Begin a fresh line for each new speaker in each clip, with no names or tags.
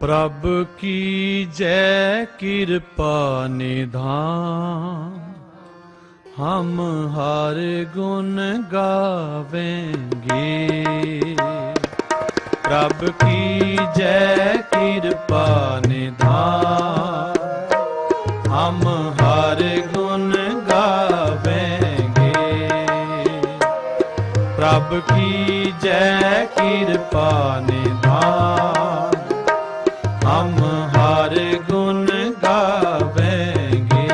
ਪ੍ਰਭ ਕੀ ਜੈ ਕਿਰਪਾ ਨਿਧਾਨ, ਹਮ ਹਰ ਗੁਣ ਗਾਵੇਂਗੇ। ਪ੍ਰਭ ਕੀ ਜੈ ਕਿਰਪਾ ਨਿਧਾਨ, ਹਮ ਹਰ ਗੁਣ ਗਾਵੇਂਗੇ। ਪ੍ਰਭ ਕੀ ਜੈ ਕਿਰਪਾ ਨਿਧਾਨ ਹਮ ਹਰ ਗੁਣ ਗਾਵੇਂਗੇ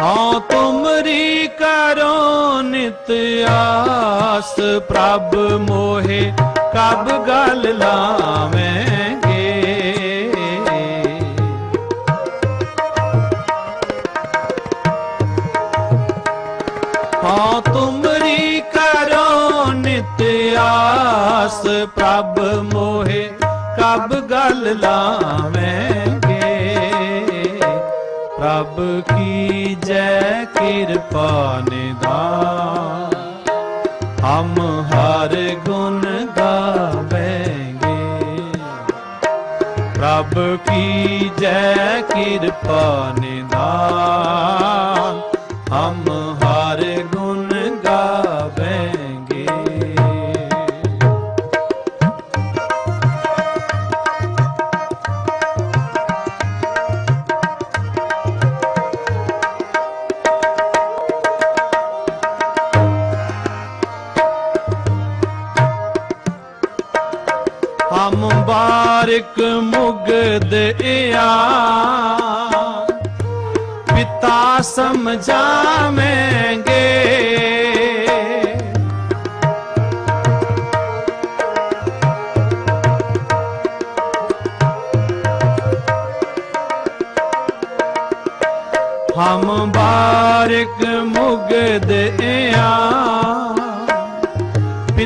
ਹਾਂ ਤੁਮਰੀ ਕਰੋ ਨਿਤ ਆਸ ਪ੍ਰਭ ਮੋਹਿ ਕਬ ਗਲ ਲਾਵੇਂਗੇ ਹਾਂ ਤੁਮਰੀ ਕਰੋ ਨਿਤ ਆਸ ਪ੍ਰਭ ਮੋਹਿ ਕਬ ਗਲ ਲਾਵੇਂਗੇ। ਪ੍ਰਭ ਕੀ ਜੈ ਕਿਰਪਾ ਨਿਧਾਨ। ਹਮ ਹਰ ਗੁਣ ਗਾਵੇਂਗੇ। ਪ੍ਰਭ ਕੀ ਜੈ ਕਿਰਪਾ ਨਿਧਾਨ। ਹਮ ਬਾਰਿਕ ਮੁਗਦ ਇਆ ਪਿਤਾ ਸਮਝਾਵੇਂਗੇ। ਹਮ ਬਾਰਿਕ ਮੁਗਦ ਇਆ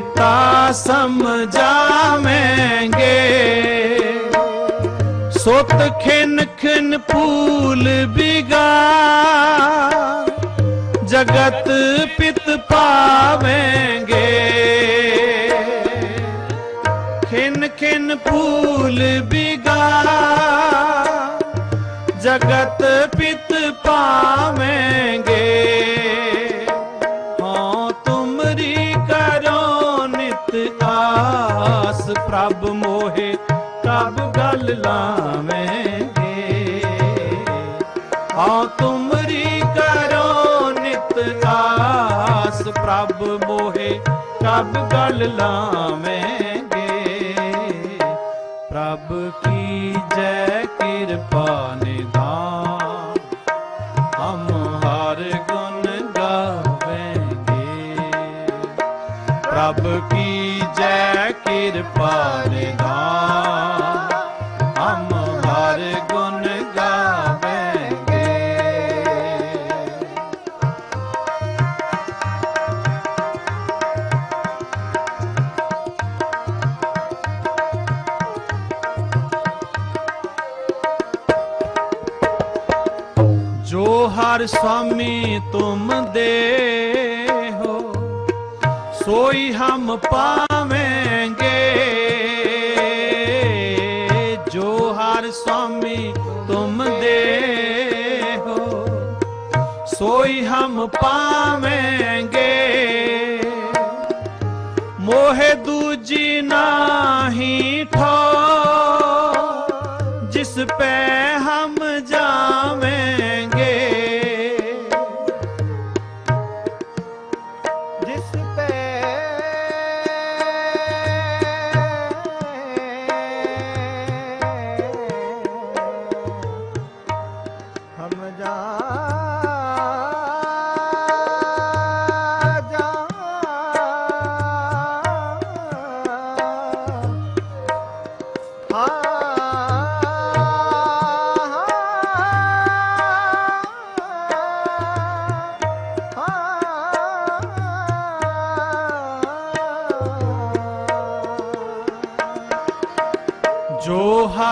ਪਿਤਾ ਸਮਝਾਵੇਂਗੇ। ਸੁਤ ਖਿਨ ਖਿਨ ਫੂਲ ਬਿਗਾ। ਜਗਤ ਪਿਤ ਪਾਵੇਂਗੇ। ਖਿਨ ਖਿਨ ਫੂਲ ਬਿਗਾ। ਜਗਤ ਪਿਤ ਪਾਵੇਂਗੇ ਲਾਵੇਂਗੇ ਹਾਂ ਤੁਮਰੀ ਕਰੋ ਨਿਤ ਆਸ ਪ੍ਰਭ ਮੋਹਿ ਕਬ ਗਲ ਲਾਵੇਂਗੇ। ਪ੍ਰਭ ਕੀ ਜੈ ਕਿਰਪਾ ਨਿਧਾਨ, ਹਮ ਹਰ ਗੁਣ ਗਾਵੇਂਗੇ। ਪ੍ਰਭ ਕੀ ਜੈ ਕਿਰਪਾ ਜੋ ਹਰ ਸੁਆਮੀ ਤੁਮ ਦੇ ਹੋ ਸੋਈ ਹਮ ਪਾਵੇਂਗੇ। ਜੋ ਹਰ ਸੁਆਮੀ ਤੁਮ ਦੇ ਹੋ ਸੋਈ ਹਮ ਪਾਵੇਂਗੇ।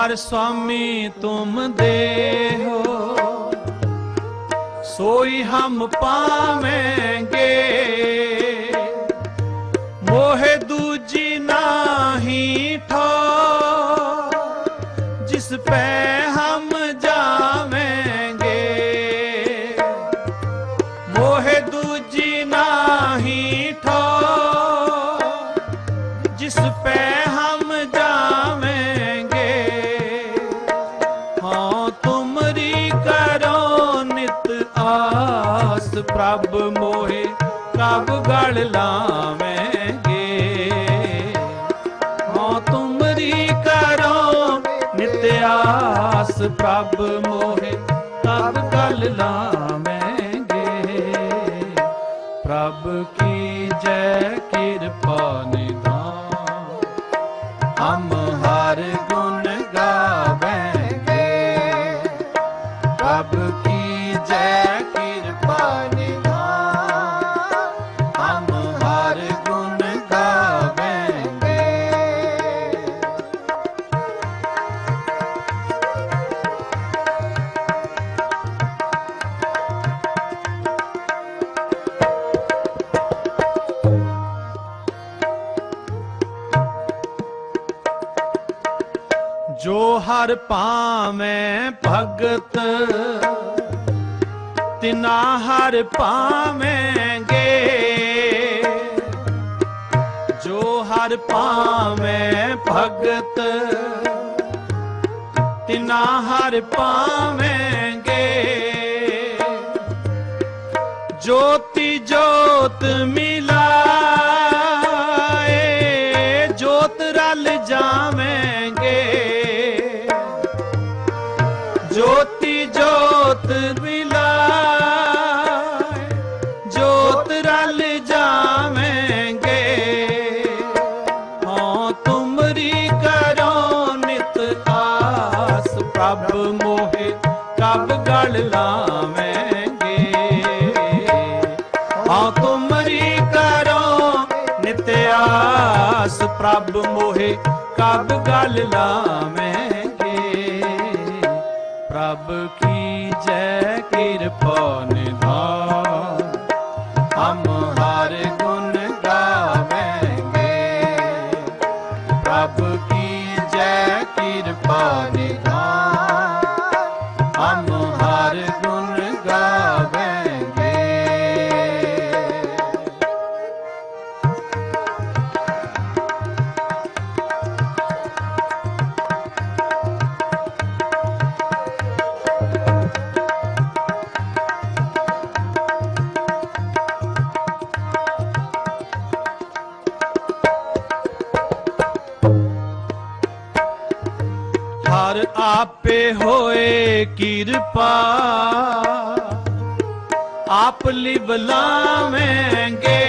ਹਰ ਸੁਆਮੀ ਤੁਮ ਦੇਹੋ। ਸੋਈ ਹਮ ਪਾਵੇਂਗੇ। ਮੋਹ ਦੂਜੀ ਨਾਹੀ ਠੋ, ਜਿਸ ਪੈ ਹਮ ਜਾਵੇਂਗੇ। ਮੋਹ ਦੂਜੀ ਨਾਹੀ ਠੋ, ਜਿਸ ਪੈ ਸਭ ਮੋਹੇ ਕਬ ਗਲ ਲਾਵੇਂਗੇ। ਹੋ ਤੁਮਰੀ ਕਰੋ ਨਿਤਿਆਸ ਪ੍ਰਭ ਮੋਹੇ ਕਬ ਗਲ ਲਾਵੇਂਗੇ। ਪ੍ਰਭ ਕੀ ਜੋ ਹਰ ਪਾਵੇਂ ਭਗਤ, ਤਿਨਾ ਹਰ ਪਾਵੇਂਗੇ ਜੋ ਹਰ ਪਾਵੇਂ ਭਗਤ, ਤਿਨਾ ਹਰ ਪਾਵੇਂਗੇ ਜੋਤੀ ਜੋਤ ਮਿਲਾ ਤੁਮਰੀ ਕਰੋ। ਨਿਤ ਆਸ ਪ੍ਰਭ ਮੋਹਿ, ਕਬ ਗਲ ਲਾਵੇਂਗੇ। ਪ੍ਰਭ ਕੀ ਜੈ ਕਿਰਪਾ ਨਿਧਾਨ ਹਮ ਹਰ ਗੁਣ ਗਾਵੇਂਗੇ। ਪ੍ਰਭ ਕੀ ਜੈ ਕਿਰਪਾ ਨਿਧਾਨ ਹੋਏ ਕਿਰਪਾ। ਆਪ ਲਿਵ ਲਾਵੇਂਗੇ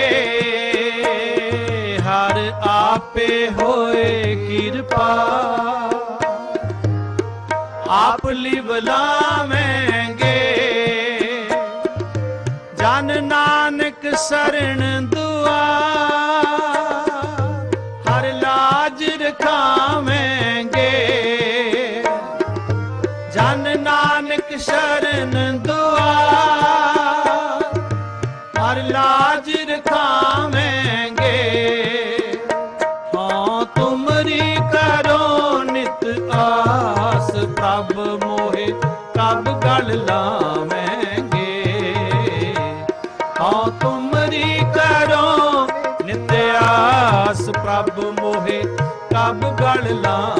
ਹਰ ਆਪੇ ਹੋਏ ਕਿਰਪਾ। ਆਪ ਲਿਵ ਲਾਵੇਂਗੇ ਜਨ ਨਾਨਕ ਸਰਣ ਦੁਆ। ਹਰ ਲਾਜ ਰਖਾਵੇਂਗੇ ਨਾਨਕ ਸ਼ਰਨ ਦੁਆ ਹਰ ਲਾਜ ਰਖਾਵੇਂਗੇ। ਹਾਂ, ਤੁਮਰੀ ਕਰੋ ਨਿਤ ਆਸ। ਪ੍ਰਭ ਮੋਹਿ ਕਬ ਗਲ ਲਾਵੇਂਗੇ। ਹਾਂ, ਤੁਮਰੀ ਕਰੋ ਨਿਤ ਆਸ। ਪ੍ਰਭ ਮੋਹਿ ਕਬ ਗਲ ਲਾਵੇਂਗੇ